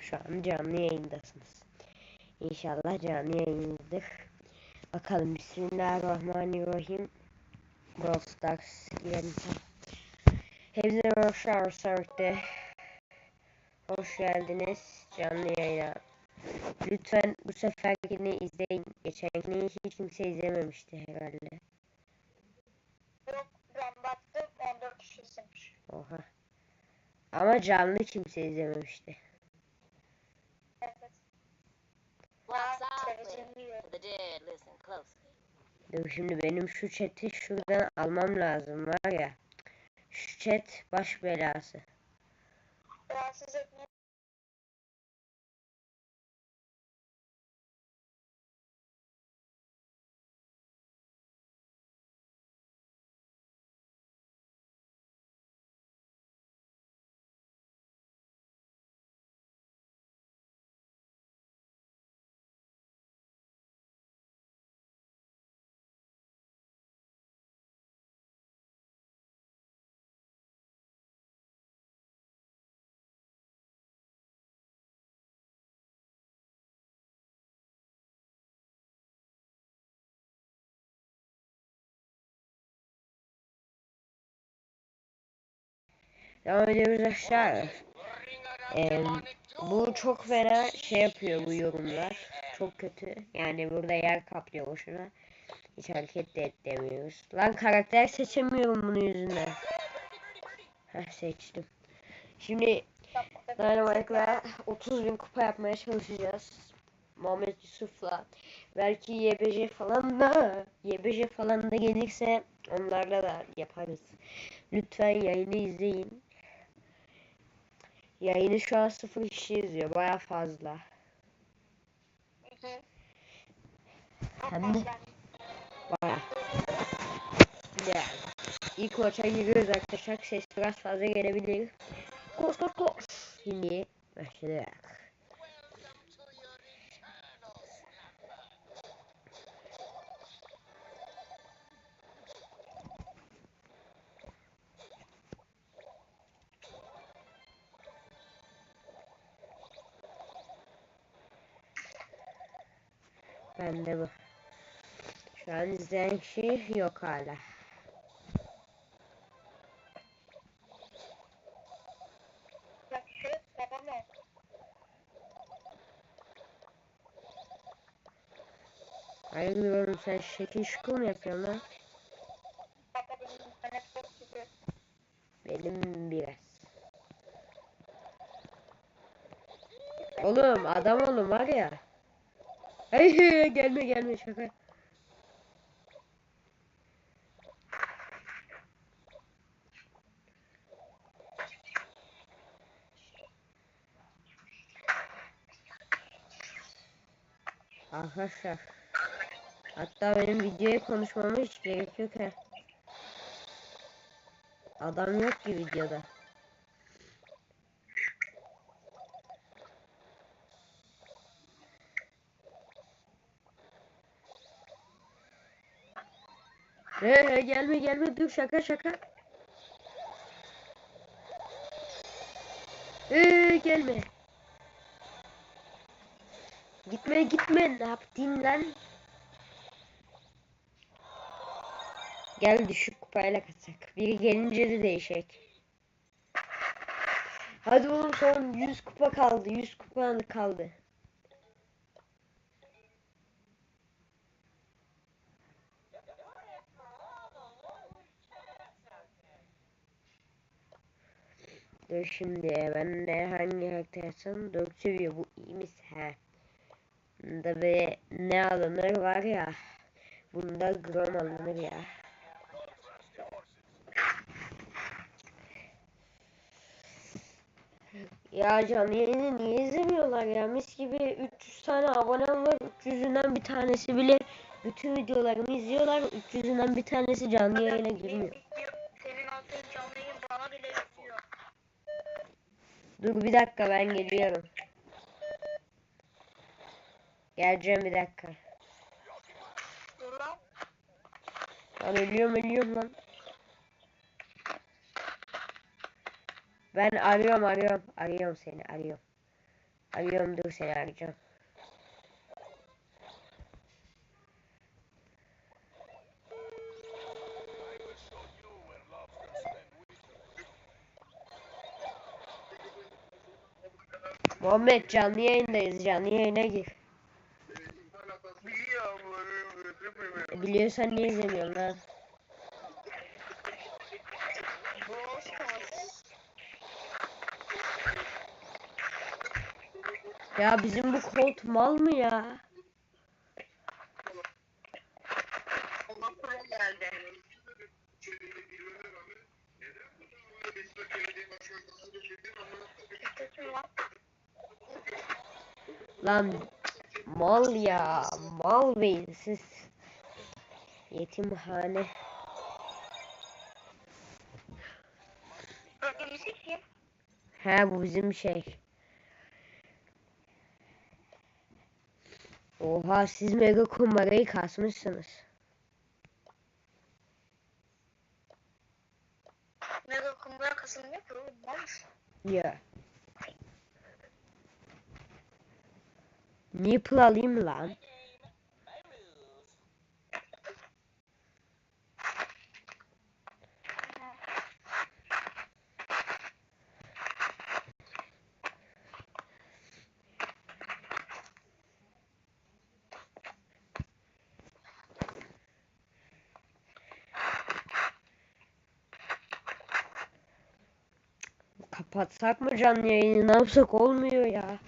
Şu an canlı yayındasınız. İnşallah canlı yayınızdır. Bakalım Bismillahirrahmanirrahim. Brawl Stars girelim. Hepinize hoşlar sörtte. Hoş geldiniz canlı yayına. Lütfen bu seferkini izleyin. Geçenkini hiç kimse izlememişti herhalde. Yok ben baktım 14 kişi izlemiş. Oha. Ama canlı kimse izlememişti. Dead listen closely. Dur şimdi benim şu chat'i şuradan almam lazım var ya. Şu chat baş belası. Rahatsız etmeyin. Devam ediyoruz aşağı. Ee, bu çok fena şey yapıyor bu yorumlar. Çok kötü. Yani burada yer kaplıyor boşuna. Hiç hareket de edemiyoruz. Lan karakter seçemiyorum bunun yüzünden. Heh seçtim. Şimdi Dynamite'la 30 bin kupa yapmaya çalışacağız. Muhammed Yusuf'la. Belki YBC falan da YBC falan da gelirse onlarla da yaparız. Lütfen yayını izleyin. Yayını şu an sıfır kişi izliyor. Baya fazla. Hem de baya. Yani. İlk maça giriyoruz arkadaşlar. Ses biraz fazla gelebilir. Koş koş koş. Şimdi başladık. Bende bu. Şu an izleyen kişi yok hala. Ayrılıyorum sen şekil şukul mu yapıyorsun lan? Benim biraz. Oğlum adam oğlum var ya. Hey hey, gelme gelme şaka. Arkadaşlar. Hatta benim videoya konuşmama hiç gerek yok ha. Adam yok ki videoda. He he gelme gelme dur şaka şaka. Ee, gelme. Gitme gitme ne yaptın lan? Gel düşük kupayla kaçak. Biri gelince de değişecek. Hadi oğlum son 100 kupa kaldı. 100 kupa kaldı. Dur şimdi ben de hangi karakter yapsam 4 seviyor bu iyiymiş he. Bunda be ne alınır var ya. Bunda grom alınır ya. Ya canlı yayını niye izlemiyorlar ya? Mis gibi 300 tane abonem var. 300'ünden bir tanesi bile bütün videolarımı izliyorlar. 300'ünden bir tanesi canlı yayına girmiyor. Senin attığın canlı yayın bana bile. Dur bir dakika ben geliyorum. Geleceğim bir dakika. Lan ölüyorum ölüyorum lan. Ben arıyorum arıyorum. Arıyorum seni arıyorum. Arıyorum dur seni arayacağım. Muhammed canlı yayındayız. Canlı yayına gir. Biliyorsan niye izlemiyorsun lan? Ya bizim bu Colt mal mı ya? Allah pro geldi. Kötü lan. Lan mal ya. Mal beyinsiz. Yetimhane. He bu bizim şey. Oha siz mega kumbarayı kasmışsınız. Mega kumbara kasılmıyor ki oğlum. Ya. Nipple alayım lan. Kapatsak mı canlı yayını? Ne yapsak olmuyor ya.